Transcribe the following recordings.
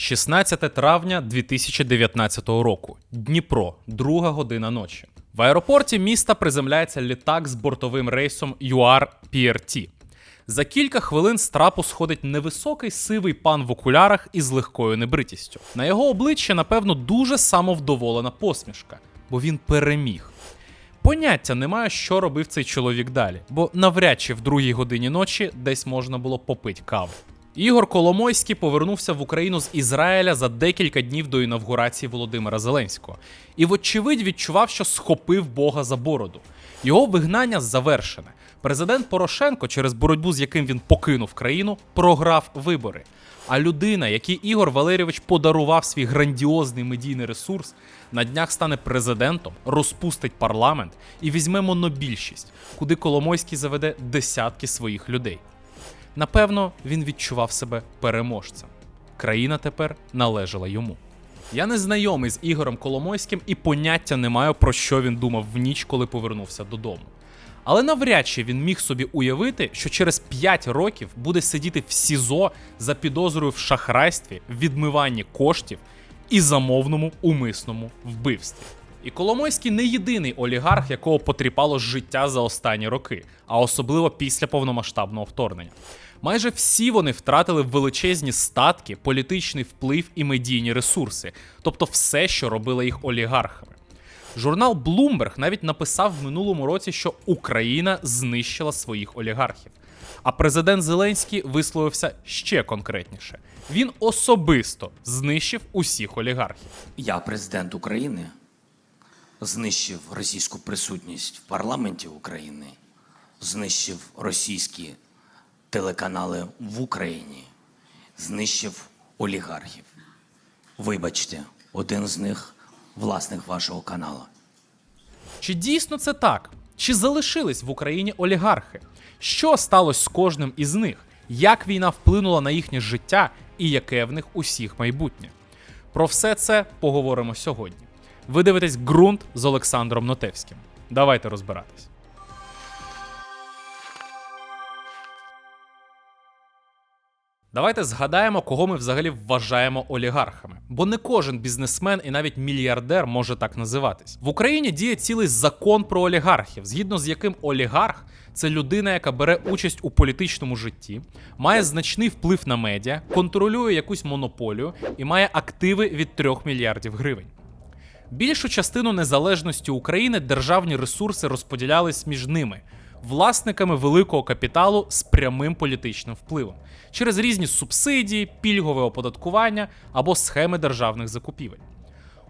16 травня 2019 року. Дніпро, друга година ночі. В аеропорті міста приземляється літак з бортовим рейсом UR PRT. За кілька хвилин з трапу сходить невисокий сивий пан в окулярах із легкою небритістю. На його обличчі, напевно, дуже самовдоволена посмішка, бо він переміг. Поняття немає, що робив цей чоловік далі, бо навряд чи в другій годині ночі десь можна було попити каву. Ігор Коломойський повернувся в Україну з Ізраїля за декілька днів до інавгурації Володимира Зеленського і, вочевидь, відчував, що схопив Бога за бороду. Його вигнання завершене. Президент Порошенко, через боротьбу з яким він покинув країну, програв вибори. А людина, якій Ігор Валерійович подарував свій грандіозний медійний ресурс, на днях стане президентом, розпустить парламент і візьме монобільшість, куди Коломойський заведе десятки своїх людей. Напевно, він відчував себе переможцем. Країна тепер належала йому. Я не знайомий з Ігорем Коломойським і поняття не маю, про що він думав в ніч, коли повернувся додому. Але навряд чи він міг собі уявити, що через 5 років буде сидіти в СІЗО за підозрою в шахрайстві, відмиванні коштів і замовному умисному вбивстві. І Коломойський не єдиний олігарх, якого потріпало життя за останні роки, а особливо після повномасштабного вторгнення. Майже всі вони втратили величезні статки, політичний вплив і медійні ресурси, тобто все, що робило їх олігархами. Журнал Bloomberg навіть написав в минулому році, що Україна знищила своїх олігархів. А президент Зеленський висловився ще конкретніше: він особисто знищив усіх олігархів. Я, президент України, знищив російську присутність в парламенті України, знищив російські телеканали в Україні, знищив олігархів. Вибачте, один з них власник вашого каналу. Чи дійсно це так? Чи залишились в Україні олігархи? Що сталося з кожним із них? Як війна вплинула на їхнє життя і яке в них усіх майбутнє? Про все це поговоримо сьогодні. Ви дивитесь ґрунт з Олександром Нотевським. Давайте розбиратись. Давайте згадаємо, кого ми взагалі вважаємо олігархами. Бо не кожен бізнесмен і навіть мільярдер може так називатись. В Україні діє цілий закон про олігархів, згідно з яким олігарх це людина, яка бере участь у політичному житті, має значний вплив на медіа, контролює якусь монополію і має активи від 3 мільярдів гривень. Більшу частину незалежності України державні ресурси розподілялись між ними, власниками великого капіталу з прямим політичним впливом через різні субсидії, пільгове оподаткування або схеми державних закупівель.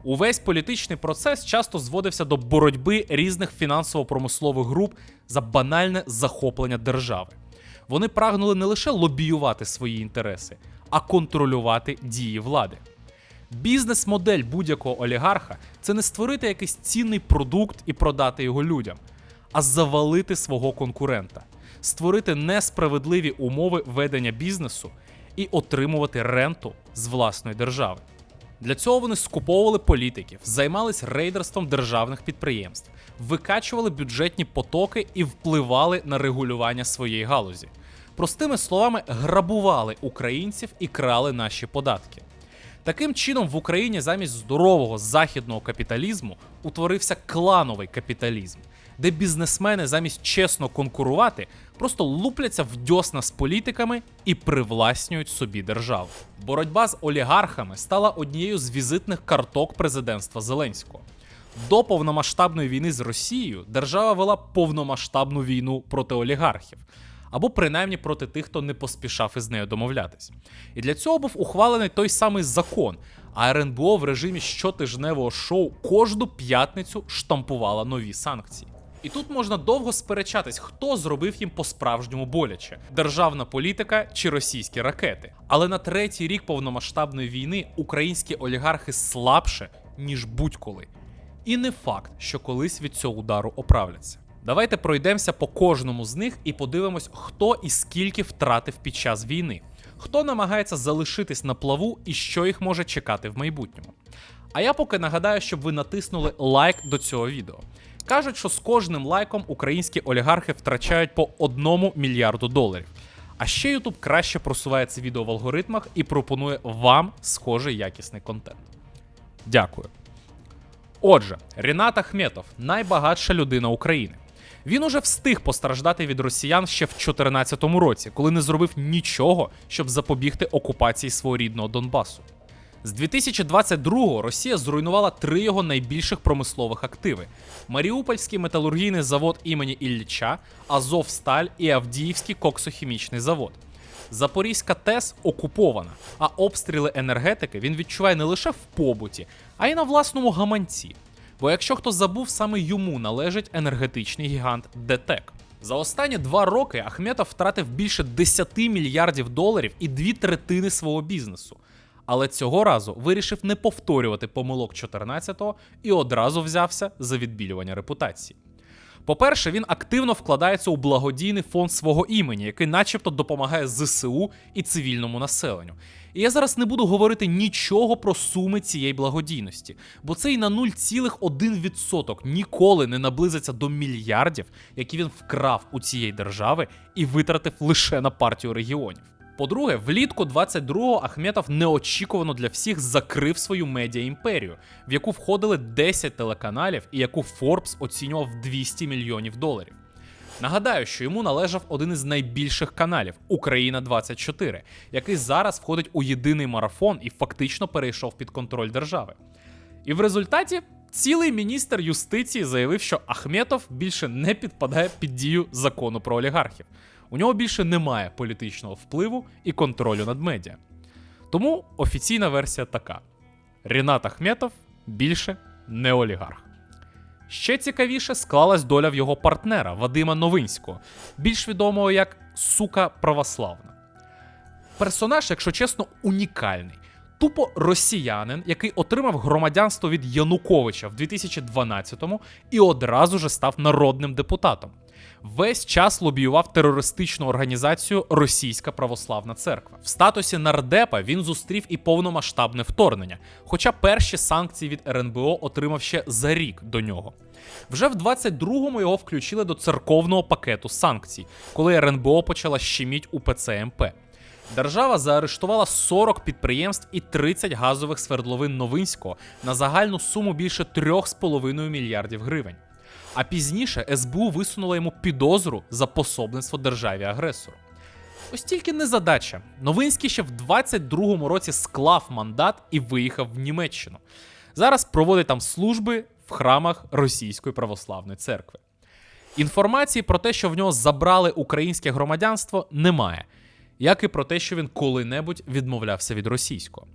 Увесь політичний процес часто зводився до боротьби різних фінансово-промислових груп за банальне захоплення держави. Вони прагнули не лише лобіювати свої інтереси, а контролювати дії влади. Бізнес-модель будь-якого олігарха це не створити якийсь цінний продукт і продати його людям, а завалити свого конкурента, створити несправедливі умови ведення бізнесу і отримувати ренту з власної держави. Для цього вони скуповували політиків, займались рейдерством державних підприємств, викачували бюджетні потоки і впливали на регулювання своєї галузі. Простими словами, грабували українців і крали наші податки. Таким чином, в Україні замість здорового західного капіталізму утворився клановий капіталізм, де бізнесмени замість чесно конкурувати просто лупляться в дьосна з політиками і привласнюють собі державу. Боротьба з олігархами стала однією з візитних карток президентства Зеленського. До повномасштабної війни з Росією держава вела повномасштабну війну проти олігархів. Або принаймні проти тих, хто не поспішав із нею домовлятись. І для цього був ухвалений той самий закон. А РНБО в режимі щотижневого шоу кожну п'ятницю штампувала нові санкції. І тут можна довго сперечатись, хто зробив їм по-справжньому боляче: державна політика чи російські ракети. Але на третій рік повномасштабної війни українські олігархи слабше, ніж будь-коли. І не факт, що колись від цього удару оправляться. Давайте пройдемося по кожному з них і подивимось, хто і скільки втратив під час війни, хто намагається залишитись на плаву і що їх може чекати в майбутньому. А я поки нагадаю, щоб ви натиснули лайк до цього відео. Кажуть, що з кожним лайком українські олігархи втрачають по одному мільярду доларів. А ще YouTube краще просуває це відео в алгоритмах і пропонує вам схожий якісний контент. Дякую. Отже, Рінат Ахметов найбагатша людина України. Він уже встиг постраждати від росіян ще в 2014 році, коли не зробив нічого, щоб запобігти окупації свого рідного Донбасу. З 2022-го Росія зруйнувала три його найбільших промислових активи: Маріупольський металургійний завод імені Ілліча, Азовсталь і Авдіївський коксохімічний завод. Запорізька ТЕС окупована, а обстріли енергетики він відчуває не лише в побуті, а й на власному гаманці. Бо якщо хто забув, саме йому належить енергетичний гігант ДТЕК. За останні два роки Ахметов втратив більше 10 мільярдів доларів і дві третини свого бізнесу. Але цього разу вирішив не повторювати помилок 14-го і одразу взявся за відбілювання репутації. По-перше, він активно вкладається у благодійний фонд свого імені, який начебто допомагає ЗСУ і цивільному населенню. І я зараз не буду говорити нічого про суми цієї благодійності, бо це і на 0,1% ніколи не наблизиться до мільярдів, які він вкрав у цієї держави і витратив лише на партію регіонів. По-друге, влітку 22-го Ахметов неочікувано для всіх закрив свою медіа імперію, в яку входили 10 телеканалів і яку Forbes оцінював в 200 мільйонів доларів. Нагадаю, що йому належав один із найбільших каналів Україна 24, який зараз входить у єдиний марафон і фактично перейшов під контроль держави. І в результаті цілий міністр юстиції заявив, що Ахметов більше не підпадає під дію закону про олігархів. У нього більше немає політичного впливу і контролю над медіа. Тому офіційна версія така: Рінат Ахметов більше не олігарх. Ще цікавіше склалась доля в його партнера Вадима Новинського, більш відомого як сука православна. Персонаж, якщо чесно, унікальний. Тупо росіянин, який отримав громадянство від Януковича в 2012-му і одразу же став народним депутатом. Весь час лобіював терористичну організацію Російська Православна Церква. В статусі нардепа він зустрів і повномасштабне вторгнення, хоча перші санкції від РНБО отримав ще за рік до нього. Вже в 22-му його включили до церковного пакету санкцій, коли РНБО почала щеміть УПЦ МП. Держава заарештувала 40 підприємств і 30 газових свердловин Новинського на загальну суму більше 3,5 мільярдів гривень. А пізніше СБУ висунула йому підозру за пособництво державі агресору. Ось тільки незадача. Новинський ще в 22-му році склав мандат і виїхав в Німеччину. Зараз проводить там служби в храмах Російської православної церкви. Інформації про те, що в нього забрали українське громадянство, немає, як і про те, що він коли-небудь відмовлявся від російського.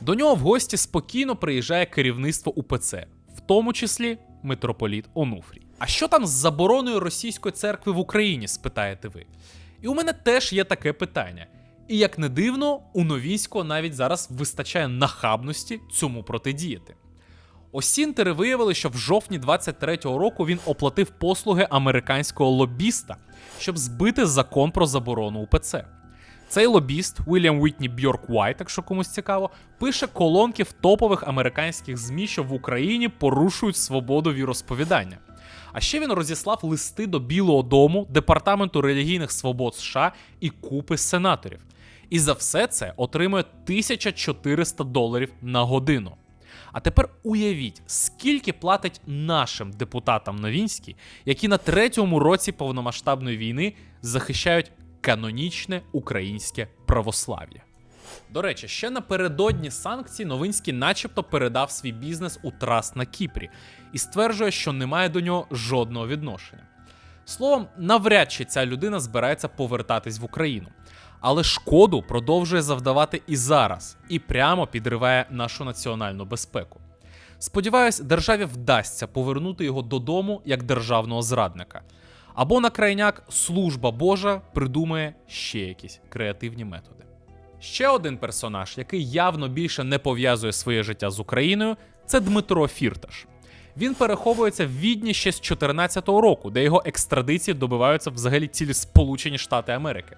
До нього в гості спокійно приїжджає керівництво УПЦ, в тому числі митрополіт Онуфрій. А що там з забороною російської церкви в Україні? спитаєте ви. І у мене теж є таке питання. І як не дивно, у Новінського навіть зараз вистачає нахабності цьому протидіяти. Осінтери виявили, що в жовтні 23-го року він оплатив послуги американського лобіста, щоб збити закон про заборону УПЦ. Цей лобіст Уільям Вітні Бьорк Уайт, якщо комусь цікаво, пише колонки в топових американських ЗМІ, що в Україні порушують свободу віросповідання. А ще він розіслав листи до Білого Дому, Департаменту релігійних свобод США і купи сенаторів. І за все це отримує 1400 доларів на годину. А тепер уявіть, скільки платить нашим депутатам Новінський, які на третьому році повномасштабної війни захищають канонічне українське православ'я. До речі, ще напередодні санкцій Новинський начебто передав свій бізнес у траст на Кіпрі і стверджує, що не має до нього жодного відношення. Словом, навряд чи ця людина збирається повертатись в Україну. Але шкоду продовжує завдавати і зараз, і прямо підриває нашу національну безпеку. Сподіваюсь, державі вдасться повернути його додому як державного зрадника. Або на крайняк служба Божа придумає ще якісь креативні методи. Ще один персонаж, який явно більше не пов'язує своє життя з Україною, це Дмитро Фірташ. Він переховується в Відні ще з 2014 року, де його екстрадиції добиваються взагалі цілі Сполучені Штати Америки.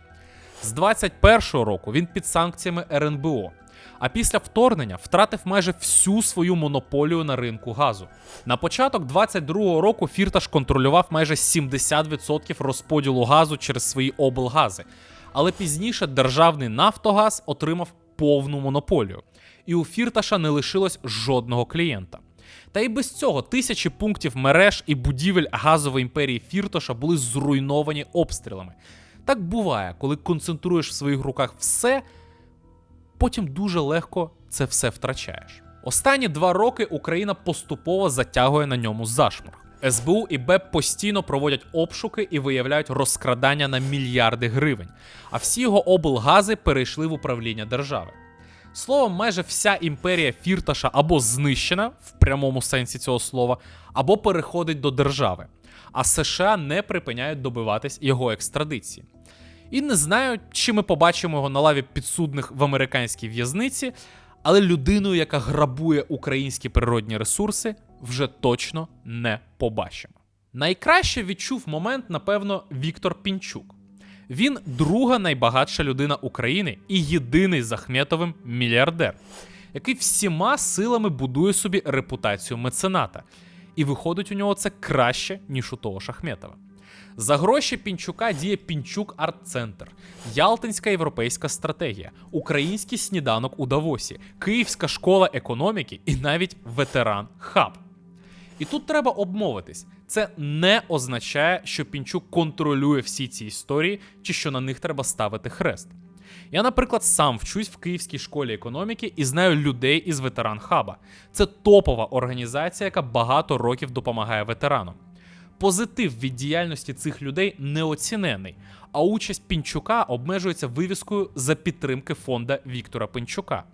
З 21-го року він під санкціями РНБО. А після вторгнення втратив майже всю свою монополію на ринку газу. На початок 22-го року Фірташ контролював майже 70% розподілу газу через свої облгази. Але пізніше державний Нафтогаз отримав повну монополію, і у Фірташа не лишилось жодного клієнта. Та й без цього тисячі пунктів мереж і будівель газової імперії Фірташа були зруйновані обстрілами. Так буває, коли концентруєш в своїх руках все, потім дуже легко це все втрачаєш. Останні два роки Україна поступово затягує на ньому зашморг. СБУ і БЕП постійно проводять обшуки і виявляють розкрадання на мільярди гривень, а всі його облгази перейшли в управління держави. Словом, майже вся імперія Фірташа або знищена в прямому сенсі цього слова, або переходить до держави. А США не припиняють добиватись його екстрадиції. І не знаю, чи ми побачимо його на лаві підсудних в американській в'язниці, але людиною, яка грабує українські природні ресурси, вже точно не побачимо. Найкраще відчув момент, напевно, Віктор Пінчук. Він друга найбагатша людина України і єдиний з Ахметовим мільярдер, який всіма силами будує собі репутацію мецената. І виходить у нього це краще, ніж у того ж. За гроші Пінчука діє Пінчук Арт-Центр, Ялтинська європейська стратегія, Український сніданок у Давосі, Київська школа економіки і навіть ветеран Хаб. І тут треба обмовитись. Це не означає, що Пінчук контролює всі ці історії чи що на них треба ставити хрест. Я, наприклад, сам вчусь в Київській школі економіки і знаю людей із ветеран хаба. Це топова організація, яка багато років допомагає ветеранам. Позитив від діяльності цих людей неоцінений, а участь Пінчука обмежується вивіскою за підтримки фонда Віктора Пінчука.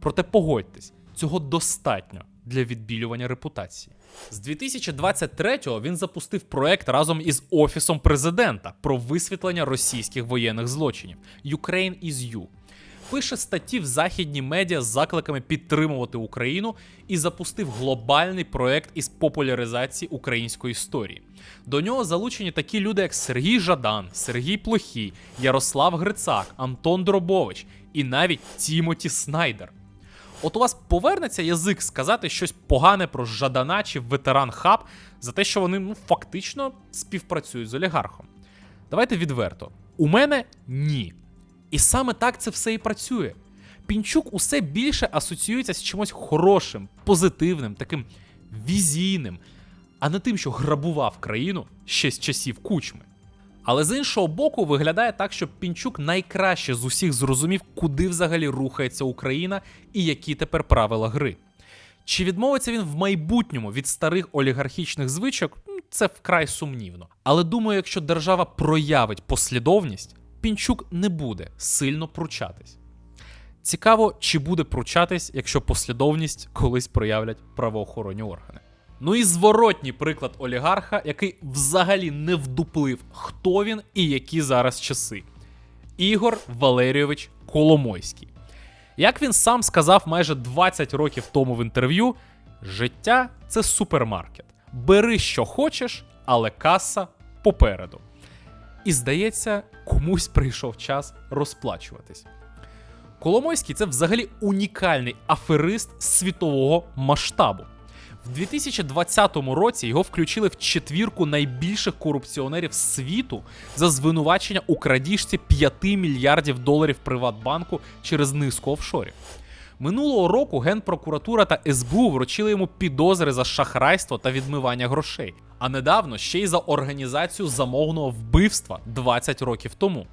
Проте погодьтесь, цього достатньо для відбілювання репутації. З 2023-го він запустив проект разом із Офісом президента про висвітлення російських воєнних злочинів Ukraine is You. Пише статті в західні медіа з закликами підтримувати Україну і запустив глобальний проект із популяризації української історії. До нього залучені такі люди, як Сергій Жадан, Сергій Плохій, Ярослав Грицак, Антон Дробович і навіть Тімоті Снайдер. От у вас повернеться язик сказати щось погане про Жадана чи ветеран хаб за те, що вони ну, фактично співпрацюють з олігархом. Давайте відверто. У мене ні. І саме так це все і працює. Пінчук усе більше асоціюється з чимось хорошим, позитивним, таким візійним, а не тим, що грабував країну ще з часів кучми. Але з іншого боку, виглядає так, що Пінчук найкраще з усіх зрозумів, куди взагалі рухається Україна і які тепер правила гри. Чи відмовиться він в майбутньому від старих олігархічних звичок, це вкрай сумнівно. Але думаю, якщо держава проявить послідовність, Пінчук не буде сильно пручатись. Цікаво, чи буде пручатись, якщо послідовність колись проявлять правоохоронні органи. Ну і зворотній приклад олігарха, який взагалі не вдуплив, хто він і які зараз часи. Ігор Валерійович Коломойський. Як він сам сказав майже 20 років тому в інтерв'ю, життя це супермаркет. Бери, що хочеш, але каса попереду. І здається, комусь прийшов час розплачуватись. Коломойський це взагалі унікальний аферист світового масштабу. В 2020 році його включили в четвірку найбільших корупціонерів світу за звинувачення у крадіжці 5 мільярдів доларів Приватбанку через низку офшорів. Минулого року Генпрокуратура та СБУ вручили йому підозри за шахрайство та відмивання грошей, а недавно ще й за організацію замовного вбивства 20 років тому.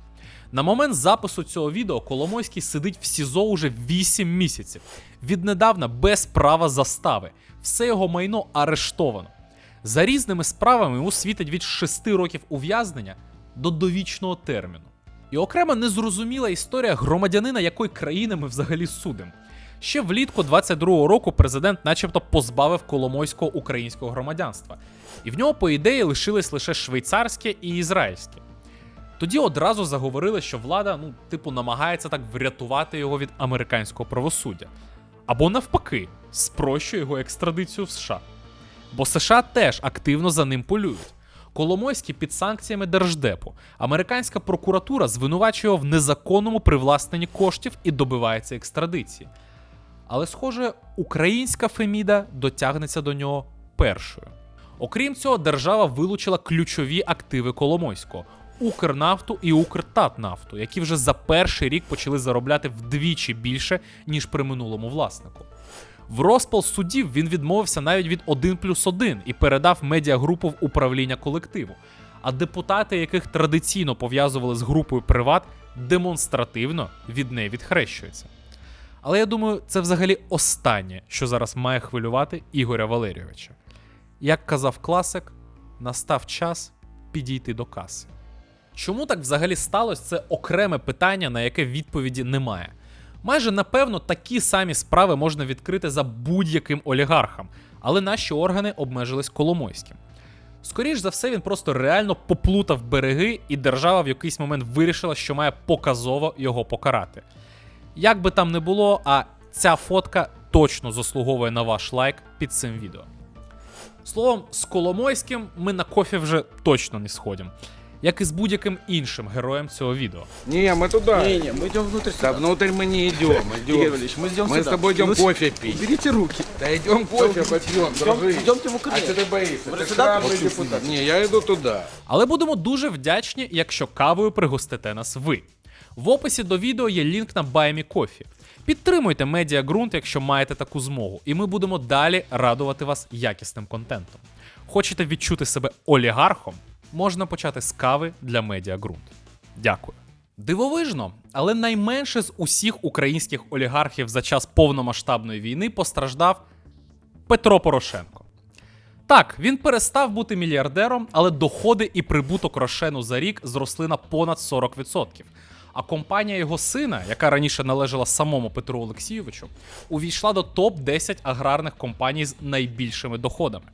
На момент запису цього відео Коломойський сидить в СІЗО уже 8 місяців. Віднедавна без права застави. Все його майно арештовано. За різними справами йому світить від 6 років ув'язнення до довічного терміну. І окрема незрозуміла історія громадянина якої країни ми взагалі судимо. Ще влітку 22-го року президент начебто позбавив Коломойського українського громадянства, і в нього, по ідеї, лишились лише швейцарське і ізраїльське. Тоді одразу заговорили, що влада, ну, типу, намагається так врятувати його від американського правосуддя. Або навпаки, спрощує його екстрадицію в США. Бо США теж активно за ним полюють. Коломойський під санкціями Держдепу. Американська прокуратура звинувачує його в незаконному привласненні коштів і добивається екстрадиції. Але, схоже, українська Феміда дотягнеться до нього першою. Окрім цього, держава вилучила ключові активи Коломойського Укрнафту і Укртатнафту, які вже за перший рік почали заробляти вдвічі більше, ніж при минулому власнику. В розпал судів він відмовився навіть від 1 плюс 1 і передав медіагрупу в управління колективу. А депутати, яких традиційно пов'язували з групою Приват, демонстративно від неї відхрещуються. Але я думаю, це взагалі останнє, що зараз має хвилювати Ігоря Валерійовича. Як казав класик, настав час підійти до каси. Чому так взагалі сталося? Це окреме питання, на яке відповіді немає. Майже напевно такі самі справи можна відкрити за будь-яким олігархом, але наші органи обмежились Коломойським. Скоріш за все, він просто реально поплутав береги, і держава в якийсь момент вирішила, що має показово його покарати. Як би там не було, а ця фотка точно заслуговує на ваш лайк під цим відео. Словом, з Коломойським ми на кофі вже точно не сходимо, як і з будь-яким іншим героєм цього відео. Не, мы туда. Не, не, мы идем внутрь Да сюда. внутрь мы не идем, Игорь идем. Валерьевич, мы идем Мы сюда. с тобой идем Ну, кофе пить. Уберите руки. Да идем кофе попьем, Идем- дружище. идемте в А Украину. что ты боишься? Может, Ты сюда храбрый пойти? депутат. Не, я иду туда. Але будемо дуже вдячні, якщо кавою пригостите нас ви. В описі до відео є лінк на BuyMeCoffee. Підтримуйте Медіа Ґрунт, якщо маєте таку змогу, і ми будемо далі радувати вас якісним контентом. Хочете відчути себе олігархом? Можна почати з кави для Медіа Ґрунт. Дякую. Дивовижно, але найменше з усіх українських олігархів за час повномасштабної війни постраждав Петро Порошенко. Так, він перестав бути мільярдером, але доходи і прибуток Рошену за рік зросли на понад 40%. А компанія його сина, яка раніше належала самому Петру Олексійовичу, увійшла до топ-10 аграрних компаній з найбільшими доходами.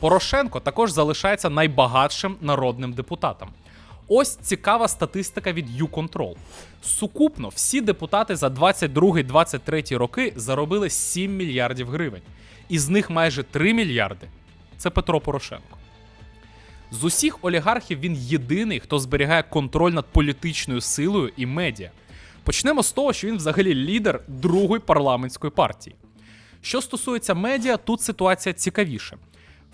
Порошенко також залишається найбагатшим народним депутатом. Ось цікава статистика від YouControl. Сукупно всі депутати за 22-23 роки заробили 7 мільярдів гривень. Із них майже 3 мільярди це Петро Порошенко. З усіх олігархів він єдиний, хто зберігає контроль над політичною силою і медіа. Почнемо з того, що він взагалі лідер другої парламентської партії. Що стосується медіа, тут ситуація цікавіше.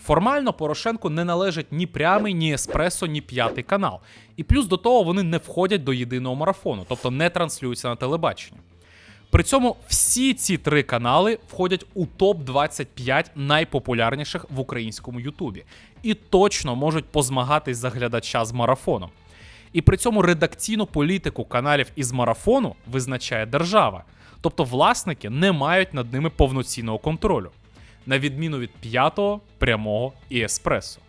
Формально Порошенку не належить ні прямий, ні еспресо, ні п'ятий канал. І плюс до того вони не входять до єдиного марафону, тобто не транслюються на телебаченні. При цьому всі ці три канали входять у топ-25 найпопулярніших в українському Ютубі і точно можуть позмагатись за глядача з марафоном. І при цьому редакційну політику каналів із марафону визначає держава, тобто власники не мають над ними повноцінного контролю, на відміну від п'ятого, прямого і еспресо.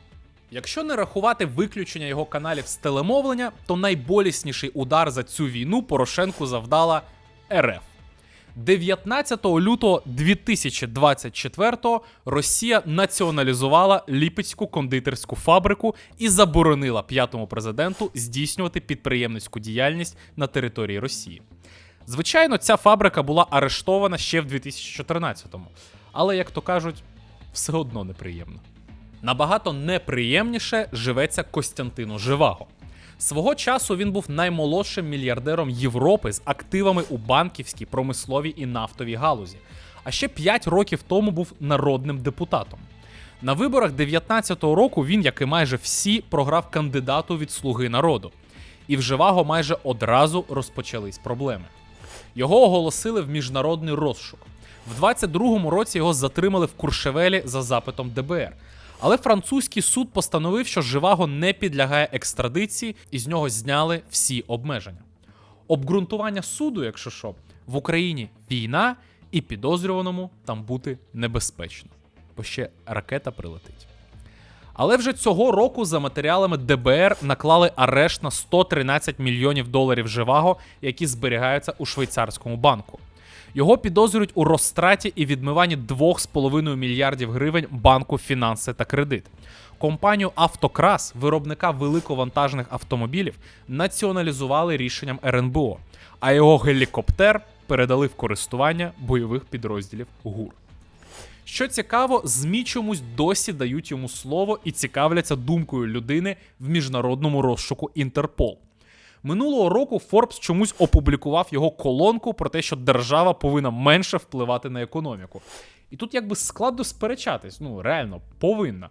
Якщо не рахувати виключення його каналів з телемовлення, то найболісніший удар за цю війну Порошенку завдала РФ. 19 лютого 2024 Росія націоналізувала Ліпецьку кондитерську фабрику і заборонила п'ятому президенту здійснювати підприємницьку діяльність на території Росії. Звичайно, ця фабрика була арештована ще в 2014-му, але, як то кажуть, все одно неприємно. Набагато неприємніше живеться Костянтину Живаго. Свого часу він був наймолодшим мільярдером Європи з активами у банківській, промисловій і нафтовій галузі. А ще 5 років тому був народним депутатом. На виборах 19-го року він, як і майже всі, програв кандидату від Слуги народу. І в Живаго майже одразу розпочались проблеми. Його оголосили в міжнародний розшук. В 22-му році його затримали в Куршевелі за запитом ДБР. Але французький суд постановив, що Живаго не підлягає екстрадиції, і з нього зняли всі обмеження. Обґрунтування суду, якщо що, в Україні війна і підозрюваному там бути небезпечно, бо ще ракета прилетить. Але вже цього року за матеріалами ДБР наклали арешт на 113 мільйонів доларів живаго, які зберігаються у швейцарському банку. Його підозрюють у розтраті і відмиванні 2,5 мільярдів гривень банку фінанси та кредит. Компанію Автокрас, виробника великовантажних автомобілів, націоналізували рішенням РНБО, а його гелікоптер передали в користування бойових підрозділів ГУР. Що цікаво, ЗМІ чомусь досі дають йому слово і цікавляться думкою людини в міжнародному розшуку Інтерпол. Минулого року Forbes чомусь опублікував його колонку про те, що держава повинна менше впливати на економіку. І тут якби складно сперечатись, ну реально повинна.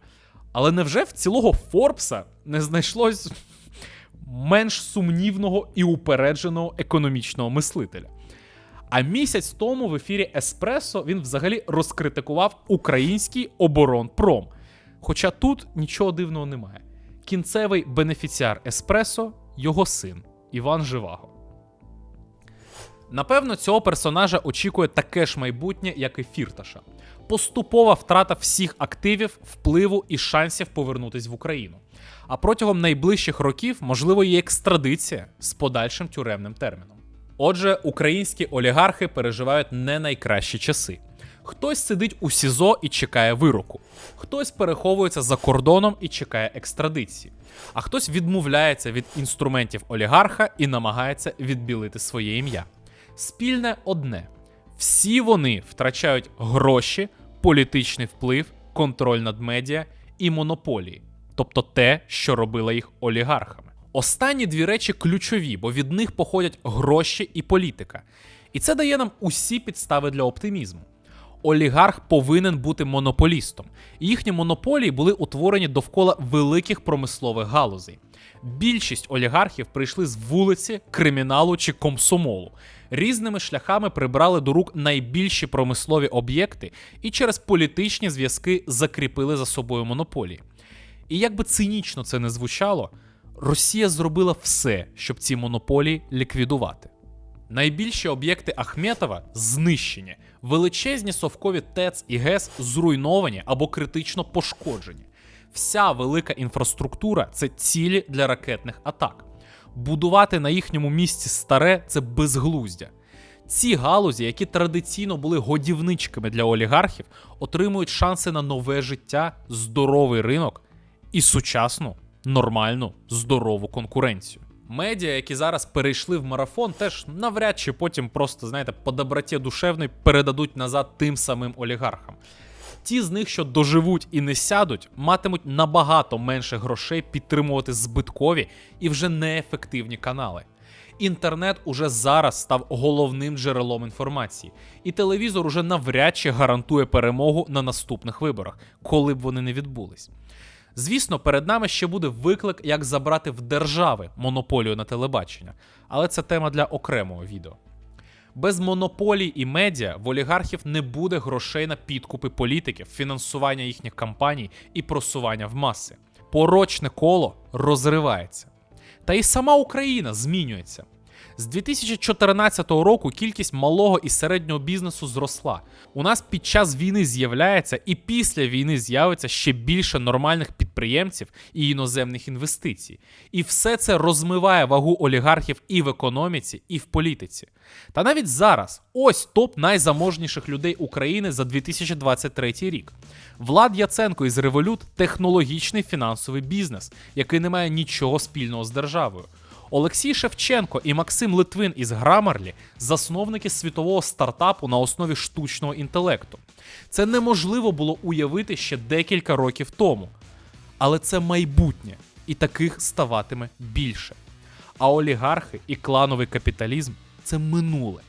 Але невже в цілого Форбса не знайшлось менш сумнівного і упередженого економічного мислителя. А місяць тому в ефірі Еспресо він взагалі розкритикував український оборонпром. Хоча тут нічого дивного немає. Кінцевий бенефіціар Еспресо його син Іван Живаго. Напевно, цього персонажа очікує таке ж майбутнє, як і Фірташа. Поступова втрата всіх активів, впливу і шансів повернутись в Україну. А протягом найближчих років, можливо, є екстрадиція з подальшим тюремним терміном. Отже, українські олігархи переживають не найкращі часи. Хтось сидить у СІЗО і чекає вироку, хтось переховується за кордоном і чекає екстрадиції, а хтось відмовляється від інструментів олігарха і намагається відбілити своє ім'я. Спільне одне: всі вони втрачають гроші, політичний вплив, контроль над медіа і монополії, тобто те, що робило їх олігархами. Останні дві речі ключові, бо від них походять гроші і політика. І це дає нам усі підстави для оптимізму. Олігарх повинен бути монополістом. Їхні монополії були утворені довкола великих промислових галузей. Більшість олігархів прийшли з вулиці, криміналу чи комсомолу. Різними шляхами прибрали до рук найбільші промислові об'єкти і через політичні зв'язки закріпили за собою монополії. І як би цинічно це не звучало, Росія зробила все, щоб ці монополії ліквідувати. Найбільші об'єкти Ахметова знищені, величезні совкові ТЕЦ і ГЕС зруйновані або критично пошкоджені. Вся велика інфраструктура це цілі для ракетних атак. Будувати на їхньому місці старе це безглуздя. Ці галузі, які традиційно були годівничками для олігархів, отримують шанси на нове життя, здоровий ринок і сучасну, нормальну, здорову конкуренцію. Медіа, які зараз перейшли в марафон, теж навряд чи потім просто, знаєте, по доброті душевної передадуть назад тим самим олігархам. Ті з них, що доживуть і не сядуть, матимуть набагато менше грошей підтримувати збиткові і вже неефективні канали. Інтернет уже зараз став головним джерелом інформації, і телевізор уже навряд чи гарантує перемогу на наступних виборах, коли б вони не відбулись. Звісно, перед нами ще буде виклик, як забрати в держави монополію на телебачення, але це тема для окремого відео. Без монополій і медіа в олігархів не буде грошей на підкупи політиків, фінансування їхніх кампаній і просування в маси. Порочне коло розривається. Та і сама Україна змінюється. З 2014 року кількість малого і середнього бізнесу зросла. У нас під час війни з'являється і після війни з'явиться ще більше нормальних підприємців і іноземних інвестицій. І все це розмиває вагу олігархів і в економіці, і в політиці. Та навіть зараз ось топ найзаможніших людей України за 2023 рік. Влад Яценко із Револют технологічний фінансовий бізнес, який не має нічого спільного з державою. Олексій Шевченко і Максим Литвин із Grammarly – засновники світового стартапу на основі штучного інтелекту. Це неможливо було уявити ще декілька років тому. Але це майбутнє, і таких ставатиме більше. А олігархи і клановий капіталізм це минуле.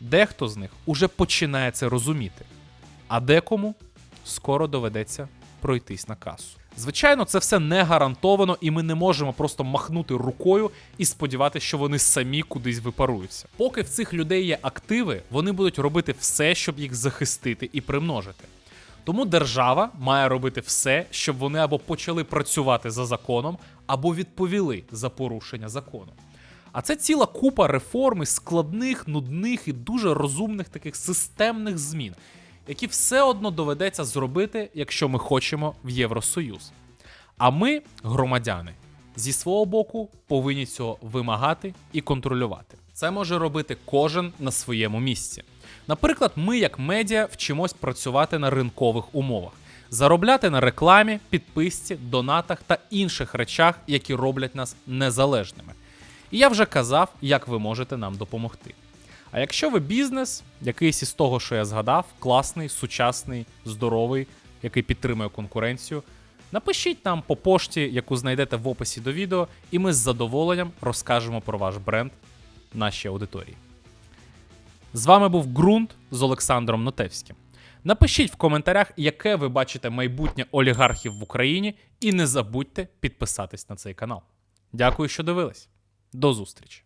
Дехто з них уже починає це розуміти, а декому скоро доведеться пройтись на касу. Звичайно, це все не гарантовано, і ми не можемо просто махнути рукою і сподіватися, що вони самі кудись випаруються. Поки в цих людей є активи, вони будуть робити все, щоб їх захистити і примножити. Тому держава має робити все, щоб вони або почали працювати за законом, або відповіли за порушення закону. А це ціла купа реформ із складних, нудних і дуже розумних таких системних змін, які все одно доведеться зробити, якщо ми хочемо в Євросоюз. А ми, громадяни, зі свого боку повинні цього вимагати і контролювати. Це може робити кожен на своєму місці. Наприклад, ми, як медіа, вчимось працювати на ринкових умовах, заробляти на рекламі, підписці, донатах та інших речах, які роблять нас незалежними. І я вже казав, як ви можете нам допомогти. А якщо ви бізнес, якийсь із того, що я згадав, класний, сучасний, здоровий, який підтримує конкуренцію, напишіть нам по пошті, яку знайдете в описі до відео, і ми з задоволенням розкажемо про ваш бренд нашій аудиторії. З вами був ґрунт з Олександром Нотевським. Напишіть в коментарях, яке ви бачите майбутнє олігархів в Україні, і не забудьте підписатись на цей канал. Дякую, що дивились. До зустрічі!